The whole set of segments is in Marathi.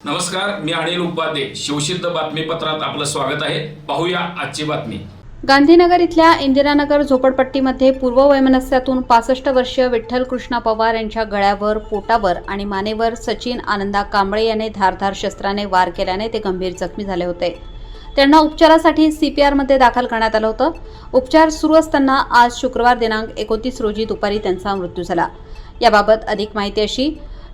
नमस्कार मी अनिल उपाध्ये. शिवसिद्ध बातमीपत्रात आपलं स्वागत आहे. पाहूया आजची बातमी. गांधीनगर इथल्या इंदिरानगर झोपडपट्टीमध्ये पूर्व वैमनस्यातून पासष्ट वर्षीय विठ्ठल कृष्णा पवार यांच्या गळ्यावर पोटावर आणि मानेवर सचिन आनंदा कांबळे याने धारधार शस्त्राने वार केल्याने ते गंभीर जखमी झाले होते. त्यांना उपचारासाठी सीपीआरमध्ये दाखल करण्यात आलं होतं. उपचार सुरू असताना आज शुक्रवार दिनांक एकोणतीस रोजी दुपारी त्यांचा मृत्यू झाला. याबाबत अधिक माहिती अशी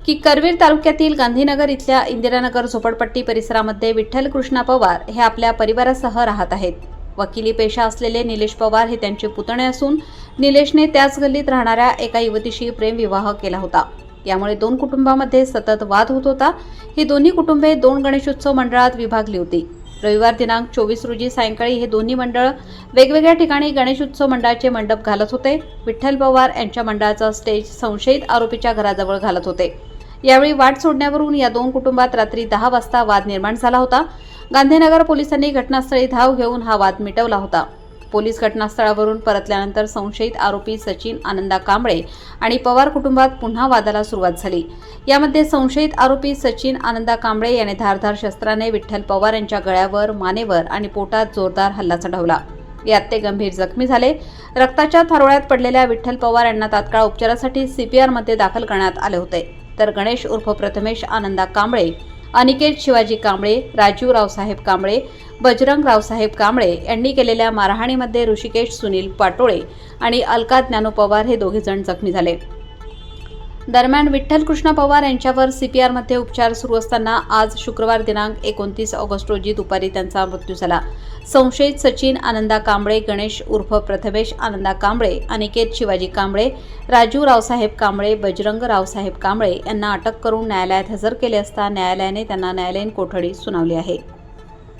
की करवीर तालुक्यातील गांधीनगर इथल्या इंदिरानगर झोपडपट्टी परिसरामध्ये विठ्ठल कृष्णा पवार हे आपल्या परिवारासह राहत आहेत. वकिली पेशा असलेले निलेश पवार हे त्यांचे पुतणे असून निलेशने त्याच गल्लीत राहणाऱ्या एका युवतीशी प्रेमविवाह केला होता. यामुळे दोन कुटुंबामध्ये सतत वाद होत होता. ही दोन्ही कुटुंबे दोन गणेशोत्सव मंडळात विभागली होती. रविवार दिनांक चोवीस रोजी सायंकाळी हे दोन्ही मंडळ वेगवेगळ्या ठिकाणी गणेशोत्सव मंडळाचे मंडप घालत होते. विठ्ठल पवार यांच्या मंडळाचा स्टेज संशयित आरोपीच्या घराजवळ घालत होते. यावेळी वाट सोडण्यावरून या दोन कुटुंबात रात्री दहा वाजता वाद निर्माण झाला होता. गांधीनगर पोलिसांनी घटनास्थळी धाव घेऊन हा वाद मिटवला होता. पोलीस घटनास्थळावरून परतल्यानंतर संशयित आरोपी सचिन आनंदा कांबळे आणि पवार कुटुंबात पुन्हा वादाला सुरुवात झाली. यामध्ये संशयित आरोपी सचिन आनंदा कांबळे याने धारधार शस्त्राने विठ्ठल पवार यांच्या गळ्यावर मानेवर आणि पोटात जोरदार हल्ला चढवला. यात ते गंभीर जखमी झाले. रक्ताच्या थारोळ्यात पडलेल्या विठ्ठल पवार यांना तात्काळ उपचारासाठी सीपीआरमध्ये दाखल करण्यात आले होते. तर गणेश उर्फ प्रथमेश आनंदा कांबळे अनिकेत शिवाजी कांबळे राजीव रावसाहेब कांबळे बजरंग रावसाहेब कांबळे यांनी केलेल्या मारहाणीमध्ये ऋषिकेश सुनील पाटोळे आणि अलका ज्ञानो पवार हे दोघेजण जखमी झाले. दरम्यान विठ्ठल कृष्ण पवार यांच्यावर सीपीआरमध्ये उपचार सुरू असताना आज शुक्रवार दिनांक एकोणतीस ऑगस्ट रोजी दुपारी त्यांचा मृत्यू झाला. संशयित सचिन आनंदा कांबळे गणेश उर्फ प्रथमेश आनंदा कांबळे अनिकेत शिवाजी कांबळे राजू रावसाहेब कांबळे बजरंग रावसाहेब कांबळे यांना अटक करून न्यायालयात हजर केले असता न्यायालयाने त्यांना न्यायालयीन कोठडी सुनावली आहे.